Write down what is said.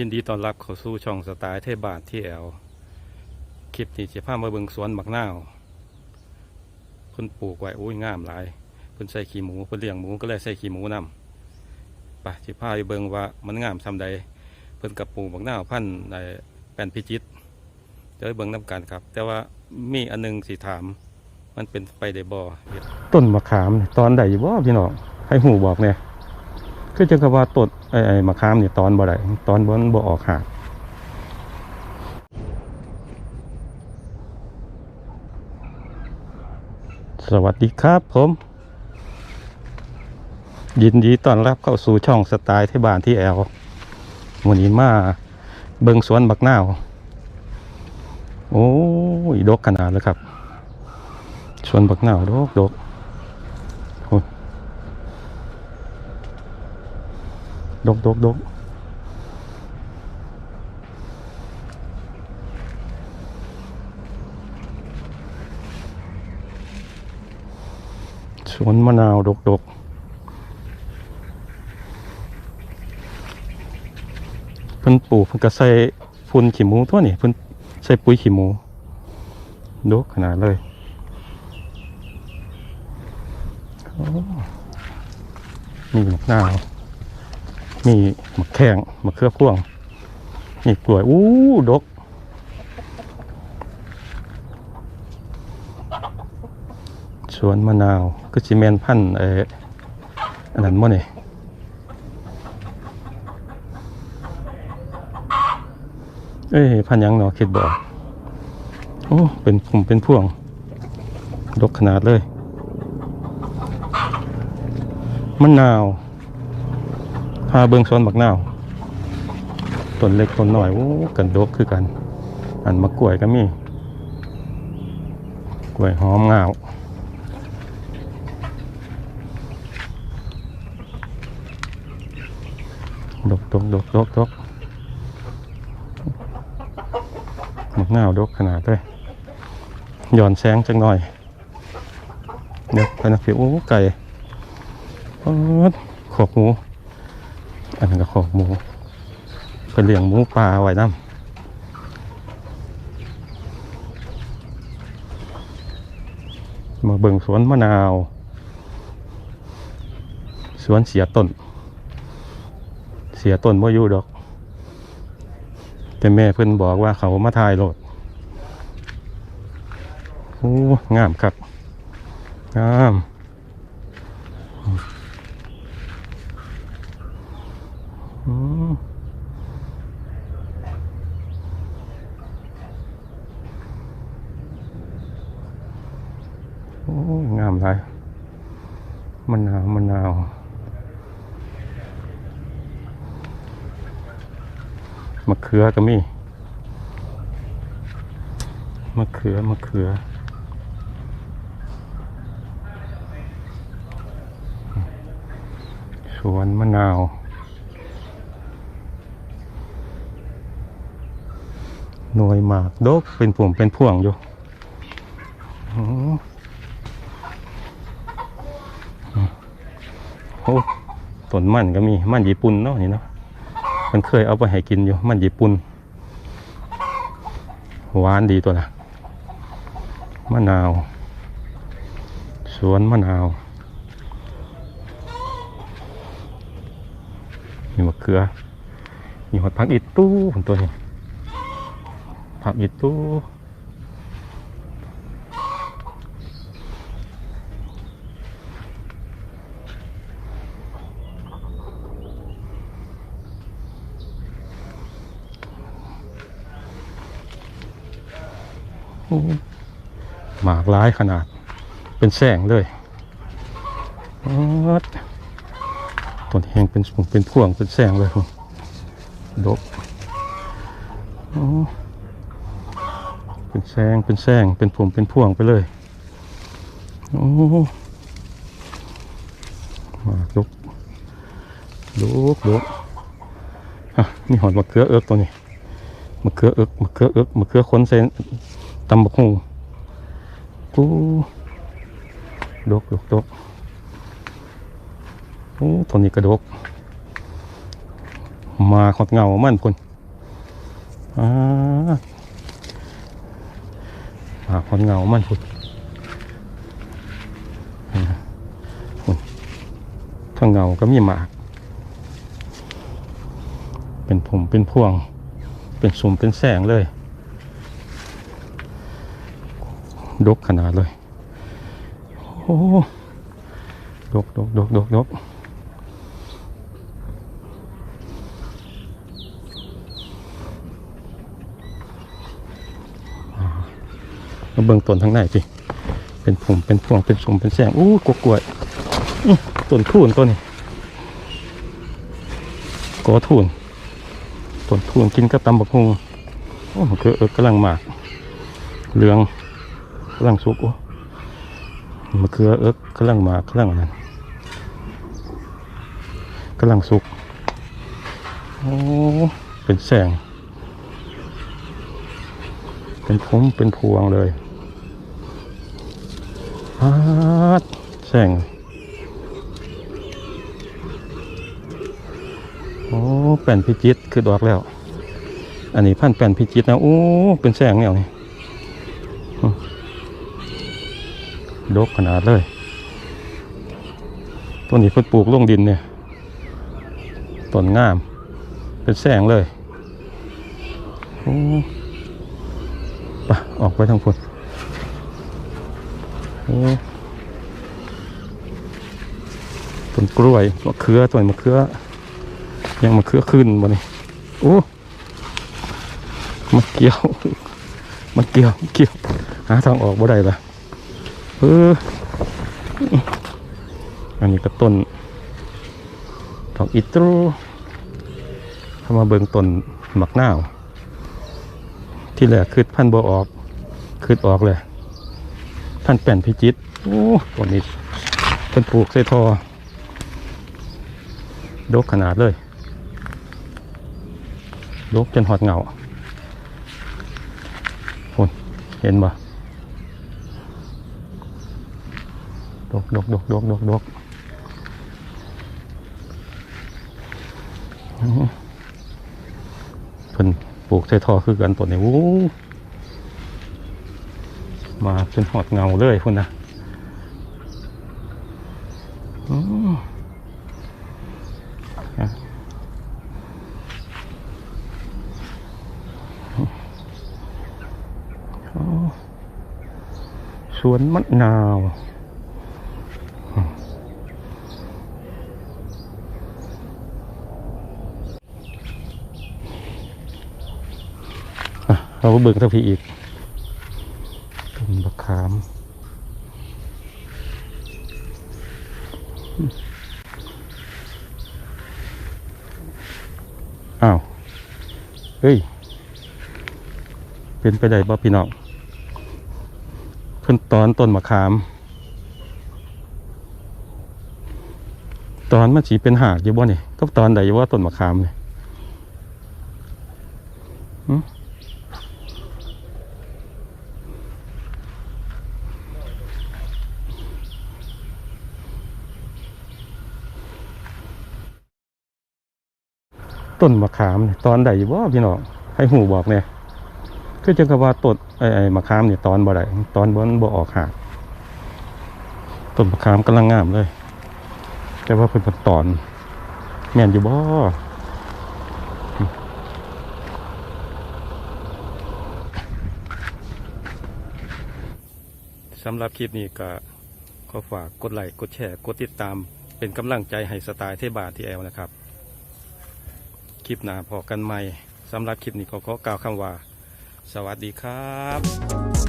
ยินดีต้อนรับเข้าสู่ช่องสไตล์เทพบาทที่แอลคลิปนี้จะพามาเบิ่งสวนบักนาวเพิ่นปลูกไว้โอ้ยงามหลายเพิ่นใส่ขี้หมูเพิ่นเลี้ยงหมูก็เลยใส่ขี้หมูนํไปสิพาไปเบิ่งว่ามันงามซำใดเพิ่นกับปลูกบักนาวพันธุ์ในแป้นพิจิตรเดี๋ยวไปเบิ่งนํกันครับ แต่ว่ามีอันหนึงสิถาม มันเป็นไปได้บ่ต้นมะขามตอนใดบ่พี่น้องให้หูบอกเนี่ย คือจะกว่าต้นไอ้ไอ้มะขามเนี่ยตอนบ่ได้ตอนบนบ่ออกหากสวัสดีครับผม ยินดีต้อนรับเข้าสู่ช่องสไตล์ที่บ้านที่แอลวันนี้มาเบิงสวนบักนาว โอ้ยดกขนาดเลยครับ สวนบักนาวดกดก ดกดกดกสวนมะนาวดกดกเพิ่นปลูกเพิ่นก็ใส่ฝุ่นขี้หมูตัวนี่เพิ่นใส่ปุ๋ยขี้หมูดกขนาดเลยนี่มะนาว มีมะแข้งมะเขือพ่วง มีกล้วย อู้ดก สวนมะนาว ก็จิเมนพันเอออันนั้นมั้นี่เอ้ยพันยังเนาะคิดบอกโอ้ เป็นผมเป็นพ่วง ดกขนาดเลยมะนาว พาเบิ่งสวนบักนาวต้นเล็กต้นน้อยโอ้กันดกคือกัน อันมะกล้วยก็มีกล้วยหอมงาวดกดกดกดกดกมะนาวดกขนาดเลยหย่อนแสงจังหน่อยเดี๋ยวไปนะพี่โอ้ไก่ขอบหมู อันนั้นก็ขอกหมูเป็นเลี้ยงหมูปลาไว้น้ำมาเบิ่งสวนมะนาว สวนเสียต้น เสียต้นว่าอยู่ดอก แต่แม่เพิ่อนบอกว่าเขามาถ่ายโหลดโอ้งามครับงาม อืม โอ้ งามเลยมะนาวมะนาวมะเขือก็มีมะเขือมะเขือสวนมะนาว หน่วยหมากดกเป็นผวงเป็นพ่วงอยู่โอ้ต้นมันก็มีมันญี่ปุ่นเนาะนี่เนาะมันเคยเอาไปให้กินอยู่มันญี่ปุ่นหวานดีตัวละมะนาว สวนมะนาวมีมะเขือมีหอดพักอิตู้ของตัวนี้ ผักอีตู้โอ้หมากร้ายขนาดเป็นแสงเลยอ๊อต้นแหงเป็นเป็นพ่วงเป็นแสงเลยดกโอ้ เป็นแซงเป็นแซงเป็นผมเป็นพ่วงไปเลยโอ้มาลุกลุกลุกอะนี่หอดมะเขือเอิกตัวนี้มะเขือเอิกมะเขือเอิกมะเขือคนเซนตำบักหูกูดกดกดกโอ้ตัวนี้กระดก มาขอดเงามันพุ่นอ่า หาคนเงามันพุ่นถ้าเงาก็มีหมาก เป็นผมเป็นพวง เป็นสุ่มเป็นแสงเลยดกขนาดเลย โอ้ดกดกดกดกดก มาเบิ่งต้นทางไหนสิเป็นผมเป็นพวงเป็นสุ่มเป็นแสงอู้กกล้วยอื้อต้นทูนต้นนี้กอทูนต้นทูนกินกับตำบักฮุงโอ้มันคือเอิกำลังหมากเหลืองกำลังสุกโอ้มะเขือเอิกกำลังหมากกำลังนั้นกำลังสุกโอ้เป็นแสงเป็นผมเป็นพวงเลย ฮาดแสงโอ้แป่นพิจิตรคือดอกแล้ว อันนี้พันแป่นพิจิตรนะโอ้เป็นแสงแนวนี้อืมดกขนาดเลยต้นนี้เพิ่นปลูกลงดินเนี่ยต้นงาม เป็นแสงเลยโอ้ไปออกไปทางฝน ต้นกล้วยมะเขือต้นมะเขือ ยังมะเขือขึ้นบ่นี่โอ้มันเกี่ยว มันเกี่ยวเกี่ยว หาทางออกบ่ได้ละเอออันนี้ก็ต้นดอกอิตรูเข้ามาเบิ่งต้นหมักหนาว ที่แรกคืดพันธุ์บ่ออกคืดออกเลย พันแป่นพิจิตโอ้ต้นนี้เพิ่นปลูกใส่ทอดกขนาดเลยดกจนหอดเหงาคนเห็นบ่ดกดกดกดกดกดกเพิ่นปลูกใส่ทอคือกันตัวนี้โอ้ มาจนหอดเงาเลยพุ่นะโอ้สวนมะนาวเราก็เบิ่งทักพีอีกาม อ้าว เฮ้ย เป็นไปได้บ่พี่น้องเพิ่นตอนต้นมะขาม ตอนมันสีเป็นหากอยู่บ่นี่ก็ตอนใดอยู่ว่าต้นมะขามนี่หึ ต้นมะขามนี่ตอนใดอยู่บ่พี่น้องให้หูบอกเนี่ยคือจังกับว่าต้นไอ้ไอ้มะขามเนี่ยตอนบ่ได้ตอนบ่นบ่ออกหากต้นมะขามกำลังงามเลย แต่ว่าเป็นตอน แม่นอยู่บ่สำหรับคลิปนี้ก็ขอฝากกดไลค์กดแชร์ กดติดตามเป็นกำลังใจให้สไตล์เทบาที่แอลนะครับ คลิปหน้าพอกันใหม่สำหรับคลิปนี้ขอขอกล่าวคำว่า สวัสดีครับ